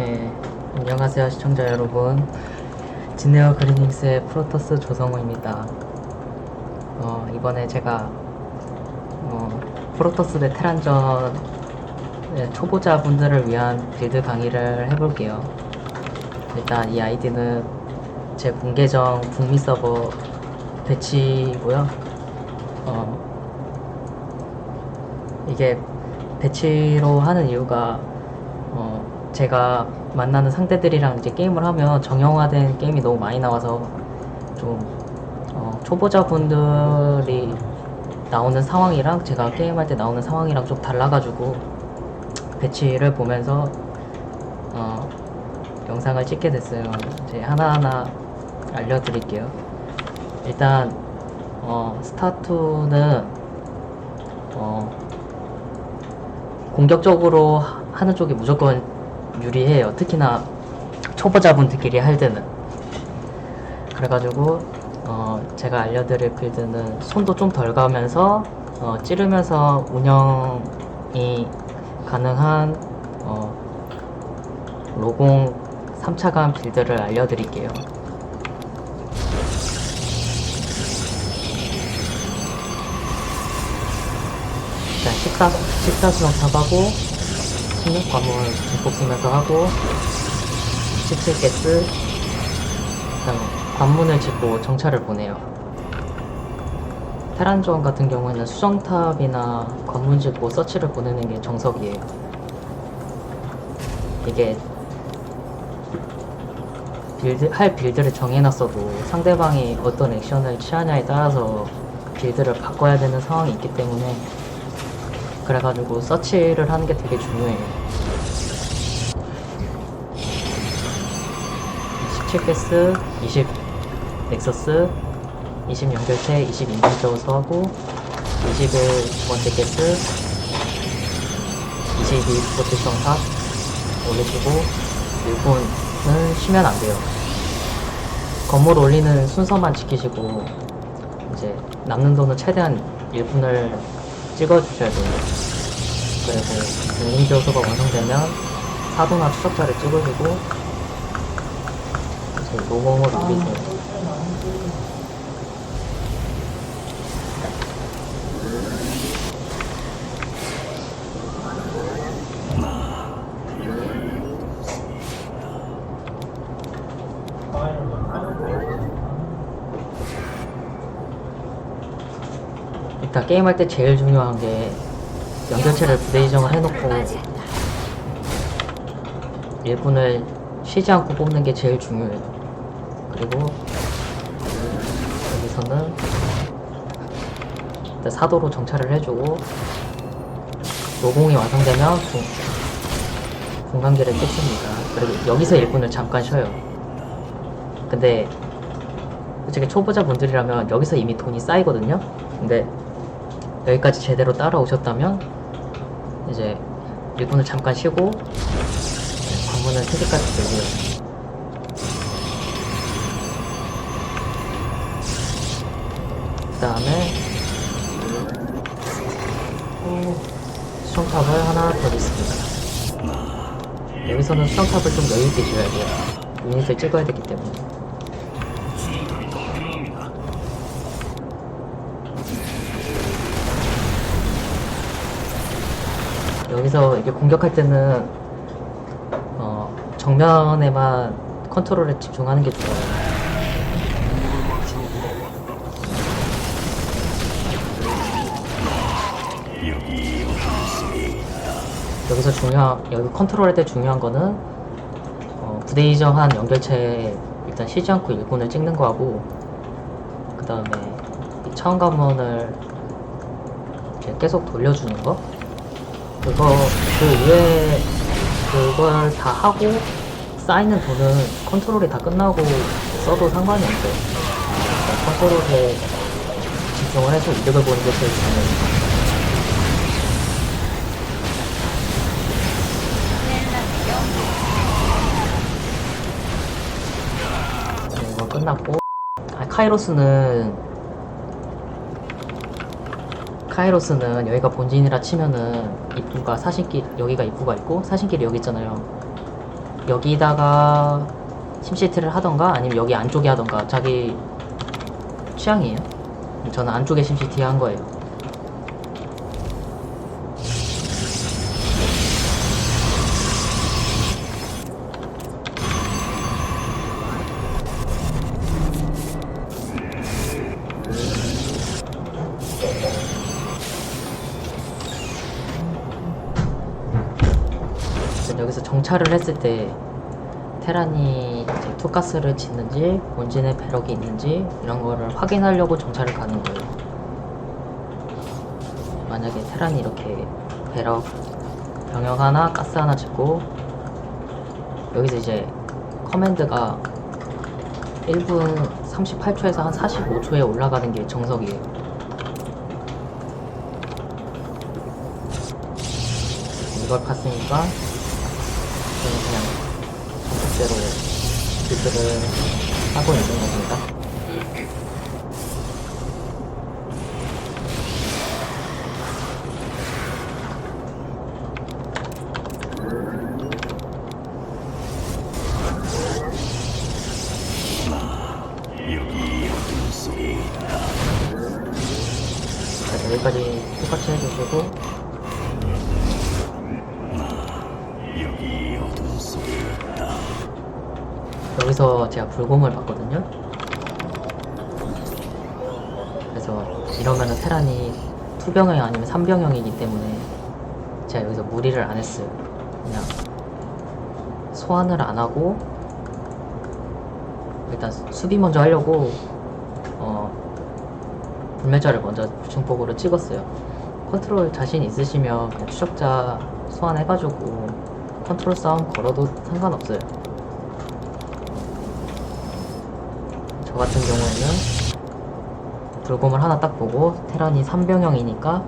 예, 안녕하세요 시청자 여러분. 진네어 그리닝스의 프로토스 조성우입니다. 어, 이번에 제가 어, 프로토스 대 테란전 의 초보자분들을 위한 빌드 강의를 해볼게요. 일단 이 아이디는 제 공계정 북미 서버 배치고요. 어, 이게 배치로 하는 이유가 어, 제가 만나는 상대들이랑 이제 게임을 하면 정형화된 게임이 너무 많이 나와서 좀 어, 초보자분들이 나오는 상황이랑 제가 게임할 때 나오는 상황이랑 좀 달라가지고 배치를 보면서 어, 영상을 찍게 됐어요. 이제 하나하나 알려드릴게요. 일단 어, 스타투는 어, 공격적으로 하- 하는 쪽이 무조건 유리해요. 특히나 초보자분들끼리 할 때는. 그래가지고 어, 제가 알려드릴 빌드는 손도 좀 덜 가면서 어, 찌르면서 운영이 가능한 어, 로공 3차간 빌드를 알려드릴게요. 일단 식사, 식사수랑 탑하고 식력 과물 증폭 쓰면서 하고 17개스 그다음 관문을 짓고 정찰을 보내요. 테란전 같은 경우에는 수정탑이나 관문 짓고 서치를 보내는 게 정석이에요. 이게 빌드, 할 빌드를 정해놨어도 상대방이 어떤 액션을 취하냐에 따라서 빌드를 바꿔야 되는 상황이 있기 때문에 그래가지고 서치를 하는 게 되게 중요해요. 17개스, 20 넥서스, 20 연결체, 20 인증저우서 하고 21번째 개스, 22 포지션 탑 올리시고 1분은 쉬면 안 돼요. 건물 올리는 순서만 지키시고 이제 남는 돈은 최대한 1분을 찍어주셔야 돼요. 그리고 인증조서가 완성되면 사도나 추적자를 찍으시고 이제 로공을 올리세요. 게임할 때 제일 중요한 게 연결체를 부대 지정을 해놓고 1분을 쉬지 않고 뽑는 게 제일 중요해요. 그리고 여기서는 일단 사도로 정찰을 해주고 노공이 완성되면 공, 공간기를 찍습니다. 그리고 여기서 1분을 잠깐 쉬어요. 근데 솔직히 초보자분들이라면 여기서 이미 돈이 쌓이거든요. 근데 여기까지 제대로 따라오셨다면 이제 1분을 잠깐 쉬고 관문을 3개까지 들고요. 그 다음에 수정탑을 하나 더 짓습니다. 여기서는 수정탑을 좀 여유있게 지어야 돼요. 유닛을 찍어야 되기 때문에. 여기서 이게 공격할 때는 어, 정면에만 컨트롤에 집중하는 게 좋아요. 여기서 중요한 여기 컨트롤할 때 중요한 거는 어, 부대 이정한 연결체 일단 쉬지 않고 일꾼을 찍는 거하고 그 다음에 관문을 이렇게 계속 돌려주는 거 그거 그 위에 그걸 다 하고 쌓이는 돈은 컨트롤이 다 끝나고 써도 상관이 없어요. 그러니까 컨트롤에 집중을 해서 이득을 보는 게 제일 중요해요. 네, 이거 끝났고 아, 카이로스는 카이로스는 여기가 본진이라 치면은 입구가 사신길 여기가 입구가 있고 사신길이 여기 있잖아요. 여기다가 심시티를 하던가 아니면 여기 안쪽에 하던가 자기 취향이에요. 저는 안쪽에 심시티 한 거예요. 정찰을 했을 때 테란이 이제 투가스를 짓는지 본진에 배럭이 있는지 이런 거를 확인하려고 정찰을 가는 거예요. 만약에 테란이 이렇게 배럭 병역 하나 가스 하나 짓고 여기서 이제 커맨드가 1분 38초에서 한 45초에 올라가는 게 정석이에요. 이걸 봤으니까 정석대로 빌드를 하고 있는 겁니다. 불곰을 봤거든요. 그래서 이러면은 테란이 투병형 아니면 삼병형이기 때문에 제가 여기서 무리를 안 했어요. 그냥 소환을 안 하고 일단 수비 먼저 하려고 어 불멸자를 먼저 중폭으로 찍었어요. 컨트롤 자신 있으시면 그냥 추적자 소환해가지고 컨트롤 싸움 걸어도 상관없어요. 같은 경우에는 불곰을 하나 딱 보고 테란이 3병형이니까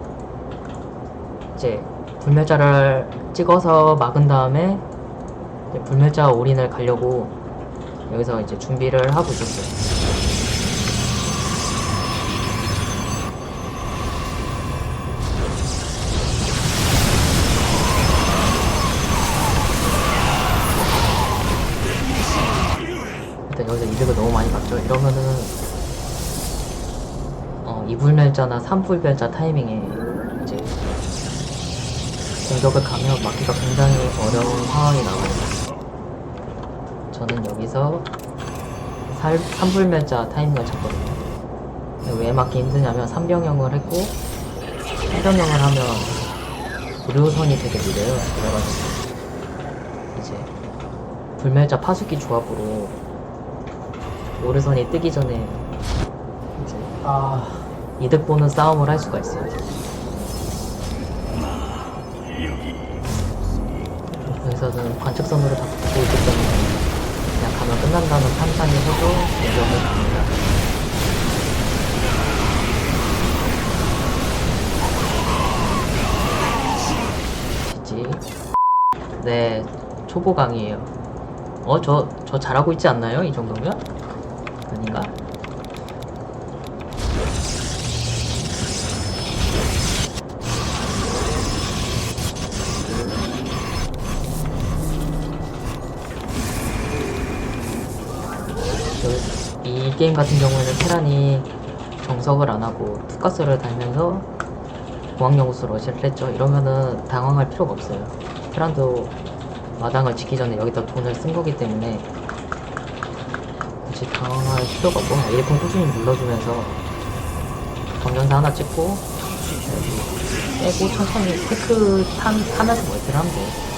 이제 불멸자를 찍어서 막은 다음에 불멸자 올인을 가려고 여기서 이제 준비를 하고 있었어요. 2불별자나 3불별자 타이밍에 이제 공격을 가면 막기가 굉장히 어려운 상황이 나와요. 저는 여기서 3불별자 타이밍을 잡거든요. 왜 막기 힘드냐면 3병영을 했고 3병영을 하면 무료선이 되게 느려요. 그래가지고 이제 불멸자 파수기 조합으로 오르선이 뜨기 전에 이제 아... 이득 보는 싸움을 할 수가 있어요. 여기서는 관측선으로 다 붙고 있기 때문에 그냥 가면 끝난다는 판단에서도 공격을 갑니다. 지지. 네, 초보 강이에요. 어, 저, 저 잘하고 있지 않나요? 이 정도면? 아닌가? 이 게임 같은 경우에는 테란이 정석을 안 하고 투가스를 달면서 공항연구소 러시를 했죠. 이러면은 당황할 필요가 없어요. 테란도 마당을 지기 전에 여기다 돈을 쓴 거기 때문에 굳이 당황할 필요가 없고 일품 꾸준히 눌러주면서 경전사 하나 찍고 빼고 천천히 테크 탄, 타면서 멀티를 하면 돼요.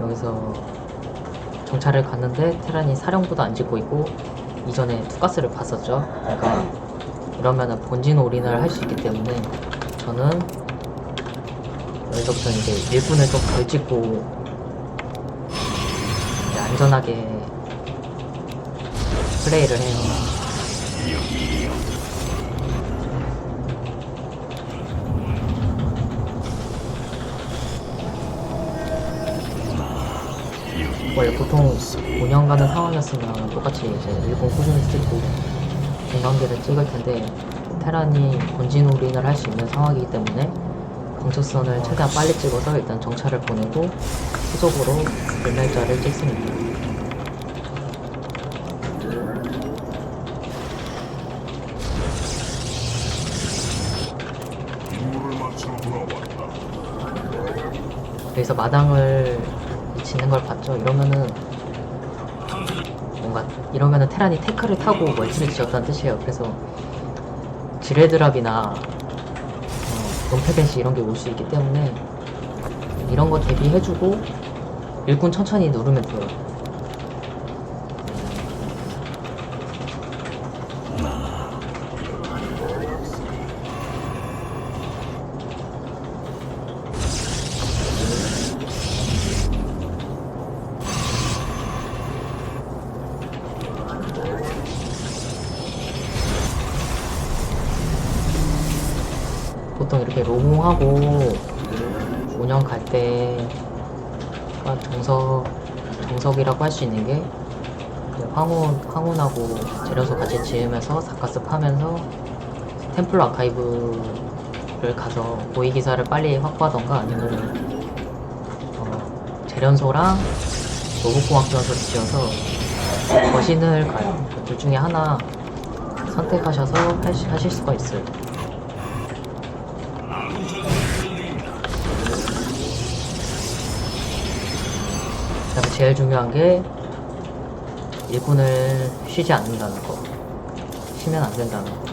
여기서 정찰을 갔는데 테란이 사령부도 안 짓고 있고 이전에 투가스를 봤었죠. 그러니까 이러면은 본진 올인을 할 수 있기 때문에 저는 여기서부터 이제 일꾼을 좀 덜 찍고 이제 안전하게 플레이를 해요. 원래 보통 운영 가는 상황이었으면 똑같이 이제 일본 꾸준히 찍고 공관계를 찍을 텐데 테란이 본진 올인을 할 수 있는 상황이기 때문에 강초선을 최대한 빨리 찍어서 일단 정찰을 보내고 후속으로 일날짜를 찍습니다. 여기서 마당을 짓는 걸 봤죠. 이러면은 뭔가 이러면은 테란이 태클을 타고 멀티를 지었다는 뜻이에요. 그래서 지뢰드랍이나 어, 논패벤시 이런 게 올 수 있기 때문에 이런 거 대비해주고 일꾼 천천히 누르면 돼요. 보통 이렇게 로공하고 운영 갈 때가 정석 정석이라고 할 수 있는 게 이제 황혼 황혼하고 재련소 같이 지으면서 사카스 파면서 템플 아카이브를 가서 고위 기사를 빨리 확보하던가 아니면 어, 재련소랑 로봇공학전소를 지어서 거신을 가요. 그둘 중에 하나 선택하셔서 하실 수가 있어요. 그다음에 제일 중요한 게 일꾼을 쉬지 않는다는 거. 쉬면 안 된다는 거.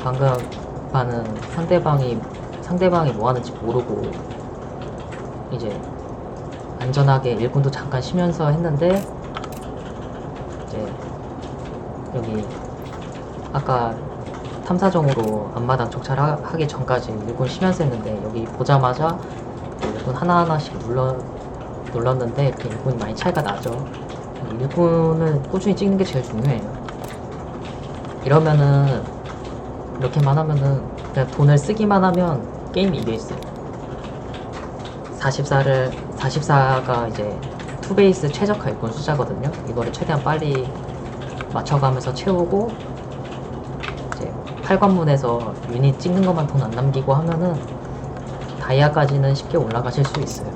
방금 반은 상대방이 상대방이 뭐 하는지 모르고 이제 안전하게 일꾼도 잠깐 쉬면서 했는데 이제 여기 아까 탐사정으로 앞마당 정찰하기 전까지 일꾼 쉬면서 했는데 여기 보자마자 일꾼 하나하나씩 눌러, 눌렀는데 이렇게 일꾼이 많이 차이가 나죠. 일꾼을 꾸준히 찍는 게 제일 중요해요. 이러면은, 이렇게만 하면은, 그냥 돈을 쓰기만 하면 게임이 이겨 있어요. 44를, 44가 이제 투베이스 최적화 일꾼 숫자거든요. 이거를 최대한 빨리 맞춰가면서 채우고, 이제 8관문에서 유닛 찍는 것만 돈 안 남기고 하면은, 다이아까지는 쉽게 올라가실 수 있어요.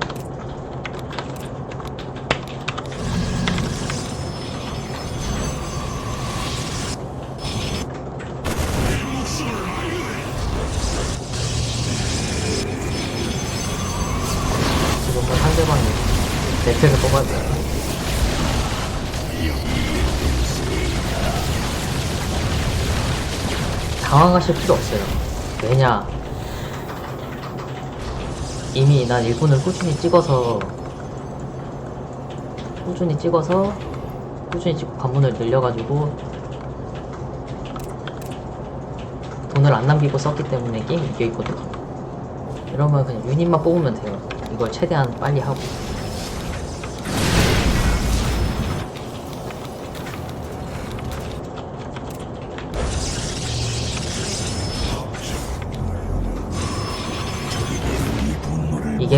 지금은 상대방이 네트를 뽑았어요. 당황하실 필요 없어요. 왜냐? 이미 난 일본을 꾸준히 찍어서 꾸준히 찍어서 꾸준히 찍고 관문을 늘려가지고 돈을 안 남기고 썼기 때문에 게임 이겨있거든요 이러면 그냥 유닛만 뽑으면 돼요. 이걸 최대한 빨리 하고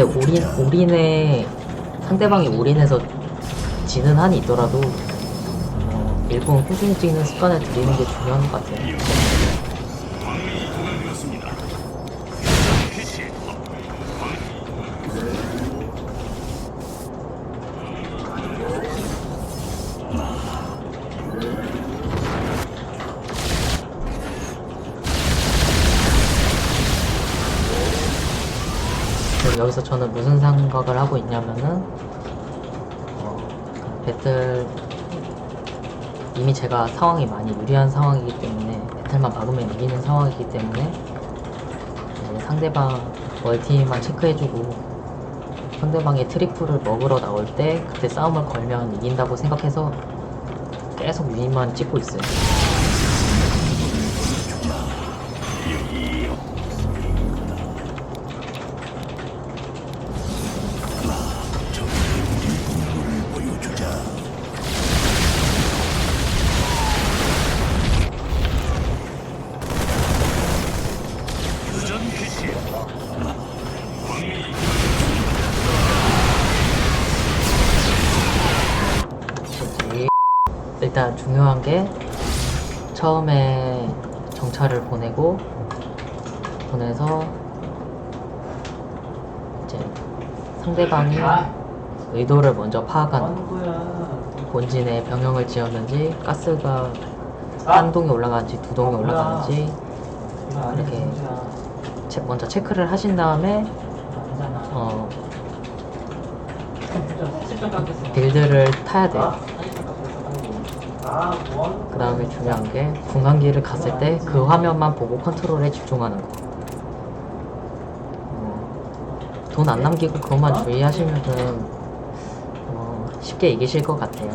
이게 올인, 올인에 상대방이 올인해서 지는 한이 있더라도 어, 일본 꾸준히 찍는 습관을 들이는 게 중요한 것 같아요. 여기서 저는 무슨 생각을 하고 있냐면은 어, 배틀 이미 제가 상황이 많이 유리한 상황이기 때문에 배틀만 막으면 이기는 상황이기 때문에 이제 상대방 멀티만 체크해주고 상대방의 트리플을 먹으러 나올 때 그때 싸움을 걸면 이긴다고 생각해서 계속 유닛만 찍고 있어요. 처음에 정찰을 보내고 보내서 이제 상대방이 의도를 먼저 파악한 본진에 병영을 지었는지 가스가 한 동이 올라가는지 두 동이 올라가는지 이렇게 체- 먼저 체크를 하신 다음에 어 빌드를 타야 돼요. 그 다음에 중요한 게 분광기를 갔을 때 그 화면만 보고 컨트롤에 집중하는 거. 어, 돈안 남기고 그것만 주의하시면은 어, 쉽게 이기실 것 같아요.